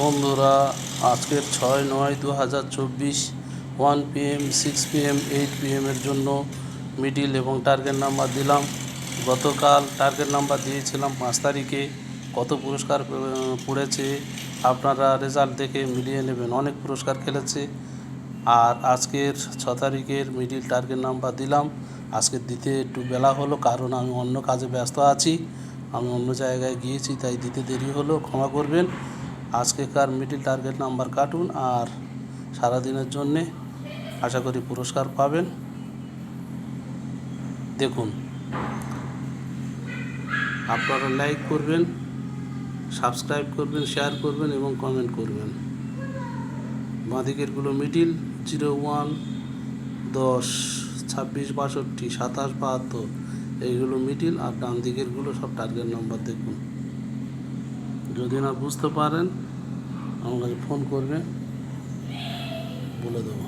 বন্ধুরা, আজকের ছয় নয় দু হাজার চব্বিশ one PM six PM eight পিএমের জন্য মিডিল এবং টার্গেট নাম্বার দিলাম। গতকাল টার্গেট নাম্বার দিয়েছিলাম পাঁচ তারিখে। কত পুরস্কার পড়েছে আপনারা রেজাল্ট দেখে মিলিয়ে নেবেন। অনেক পুরস্কার খেলেছে। আর আজকের ছ তারিখের মিডিল টার্গেট নাম্বার দিলাম। আজকে দিতে একটু বেলা হলো, কারণ আমি অন্য কাজে ব্যস্ত আছি। আমি অন্য জায়গায় গিয়েছি, তাই দিতে দেরি হলো, ক্ষমা করবেন। আজকেকার মিডিল টার্গেট নাম্বার কাটুন আর সারাদিনের জন্যে আশা করি পুরস্কার পাবেন। দেখুন, আপনারা লাইক করবেন সাবস্ক্রাইব করবেন শেয়ার করবেন এবং কমেন্ট করবেন। বাঁদিকেরগুলো মিডিল জিরো ওয়ান দশ, ছাব্বিশ, বাষট্টি, সাতাশ, বাহাত্তর, এইগুলো মিডিল আর ডান দিকেরগুলো সব টার্গেট নাম্বার দেখুন। যদি না বুঝতে পারেন আমার কাছে ফোন করবে বলে দেবো।